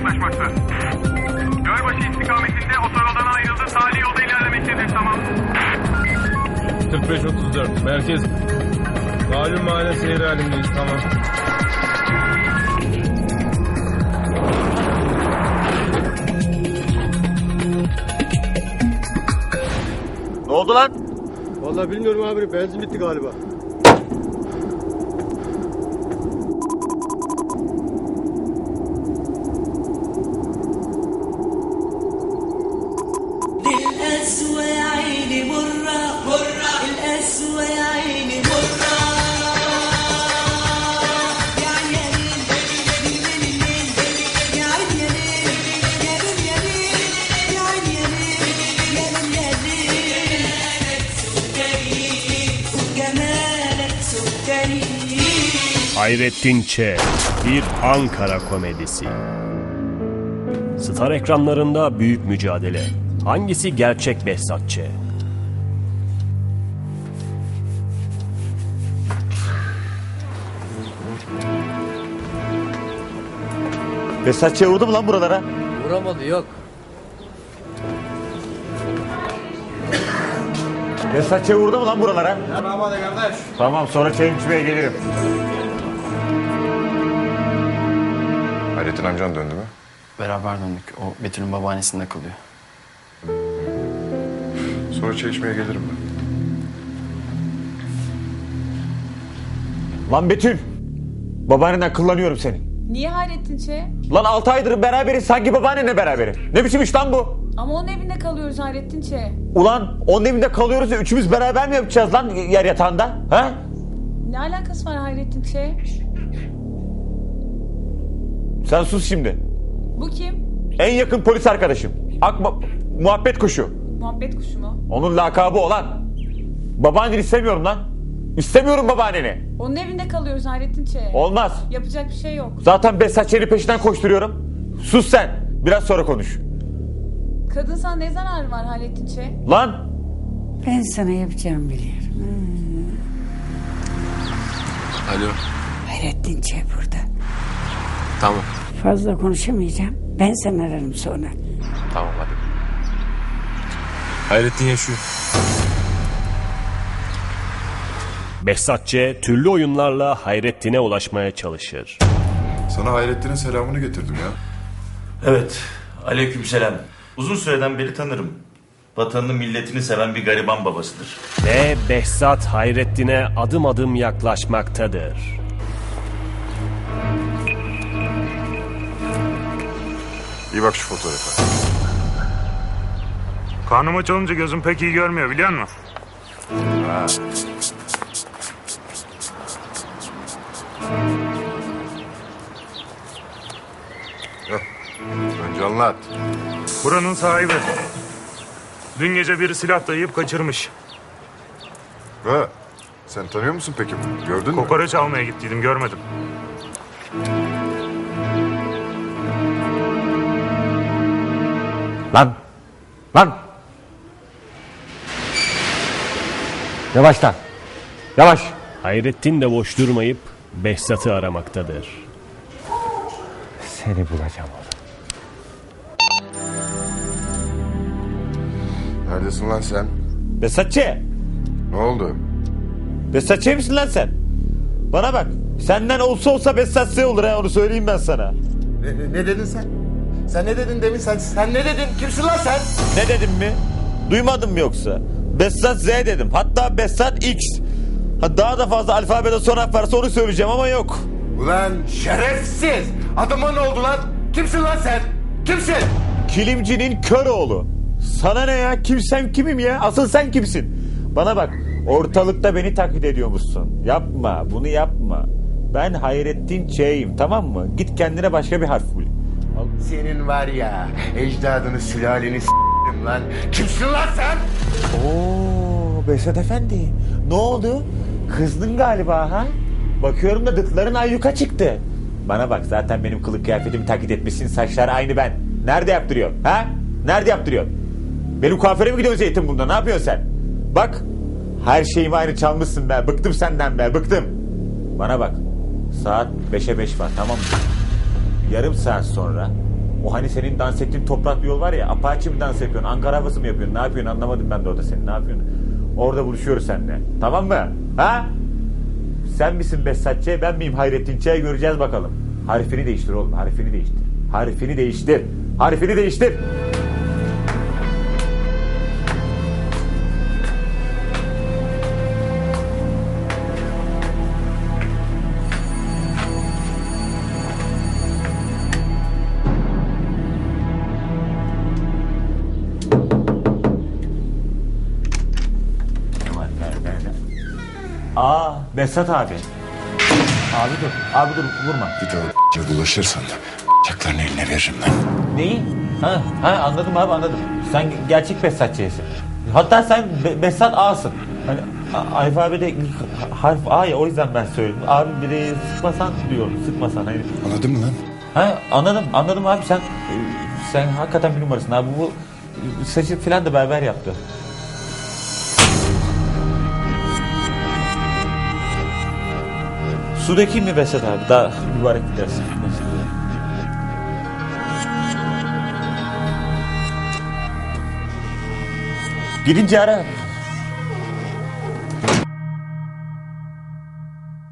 yaklaşmakta. Gölbaşı istikametinde otoyoldan ayrıldı. Tali yolda ilerlemektedir. Tamam. 45-34 merkez. Malum mahalle seyir halindeyiz. Tamam. Ne oldu lan? Vallahi bilmiyorum abi benzin bitti galiba. Hayrettin Ç. Bir Ankara komedisi. Star ekranlarında büyük mücadele. Hangisi gerçek Behzat Ç? Besatçı'ya vurdu mu lan buralara? Vuramadı yok. Besatçı'ya vurdu mu lan buralara? Tamam hadi kardeş. Tamam sonra çayım içmeye gelirim. Hayrettin amcan döndü mü? Beraber döndük. O Betül'ün babaannesinde kalıyor. Sonra çay içmeye gelirim ben. Lan Betül. Babaannenden kullanıyorum seni. Niye Hayrettin Çe? Lan 6 aydır beraberiz sanki babaannenle beraberim. Ne biçim iş lan bu? Ama onun evinde kalıyoruz Hayrettin Çe. Ulan onun evinde kalıyoruz ya üçümüz beraber mi yapacağız lan yer yatağında? Ha? Ne alakası var Hayrettin Çe? Sen sus şimdi. Bu kim? En yakın polis arkadaşım. Akma muhabbet kuşu. Muhabbet kuşu mu? Onun lakabı olan. Babaanneni istemiyorum lan. İstemiyorum babaanneni. Onun evinde kalıyoruz Hayrettin Çe. Olmaz. Yapacak bir şey yok. Zaten Besatçı'nın peşinden koşturuyorum. Sus sen. Biraz sonra konuş. Kadın sana ne zararı var Hayrettin Çe? Lan Ben sana yapacağımı biliyorum. Alo. Hayrettin Çe burada. Tamam. Fazla konuşamayacağım. Ben seni ararım sonra. Tamam hadi. Hayrettin yaşıyor. Behzat Ç. türlü oyunlarla Hayrettin'e ulaşmaya çalışır. Sana Hayrettin'in selamını getirdim ya. Evet, aleykümselam. Uzun süreden beri tanırım. Vatanını milletini seven bir gariban babasıdır. Ve Behzat Hayrettin'e adım adım yaklaşmaktadır. İyi bak şu fotoğrafa. Karnım aç olunca gözüm pek iyi görmüyor biliyor musun? Önce anlat. Buranın sahibi. Dün gece biri silah dayayıp kaçırmış. Ha, sen tanıyor musun peki? Gördün mü? Kokoreç almaya gittiydim görmedim. Lan. Lan. Yavaş lan. Yavaş. Hayrettin de boş durmayıp Behzat'ı aramaktadır. Seni bulacağım oğlum. Neredesin lan sen? Besatçı. Ne oldu? Besatçı misin lan sen? Bana bak. Senden olsa olsa Besatçı olur ha onu söyleyeyim ben sana. Ne, ne dedin sen? Sen ne dedin demin sen? Sen ne dedin? Kimsin lan sen? Ne dedim mi? Duymadın mı yoksa? Besat Z dedim. Hatta Besat X. Ha, daha da fazla alfabede son harf varsa onu söyleyeceğim ama yok. Ulan şerefsiz! Adama ne oldu lan? Kimsin lan sen? Kimsin? Kilimcinin kör oğlu. Sana ne ya? Kimsem kimim ya? Asıl sen kimsin? Bana bak. Ortalıkta beni taklit ediyormuşsun. Yapma. Bunu yapma. Ben Hayrettin Ç'yim tamam mı? Git kendine başka bir harf bul. Senin var ya ecdadını sülaleni s**tim lan. Kimsin lan sen? Oo Besat Efendi. Ne oldu? Kızdın galiba ha? Bakıyorum da dıtların ayyuka çıktı. Bana bak zaten benim kılık kıyafetimi taklit etmişsin. Saçlar aynı ben. Nerede yaptırıyorsun? Ha? Nerede yaptırıyorsun? Benim kuaföre mi gidiyorsun Zeytinburnu'nda? Ne yapıyorsun sen? Bak. Her şeyimi aynı çalmışsın be. Bıktım senden be. Bıktım. Bana bak. Saat 5'e 5 var tamam mı? Yarım saat sonra o hani senin dans ettiğin toprak yol var ya Apache mi dans yapıyorsun? Ankara havası mı yapıyorsun? Ne yapıyorsun? Anlamadım ben de orada senin. Ne yapıyorsun? Orada buluşuyoruz seninle. Tamam mı? Ha? Sen misin Behzat Ç, ben miyim Hayrettin Ç göreceğiz bakalım. Harfini değiştir oğlum, harfini değiştir. Harfini değiştir. Harfini değiştir. Aa, Behzat abi. Abi dur, abi dur, vurma. Bir de o bulaşırsan bıçaklarını eline veririm lan. Neyi? Ha, ha anladım abi anladım. Sen gerçek Behzat Ç'sin. Hatta sen Be- Behzat A'sın. Hani alfabede harf A ya o yüzden ben söyledim. Abi bir de sıkmasan diyorum, sıkmasan. Hani. Anladın mı lan? Ha anladım, anladım abi sen sen hakikaten bir numarasın abi. Bu saçı falan da berber yaptı. Su dökeyim mi Behzat abi? Daha mübarek gidersin. Gidince ara.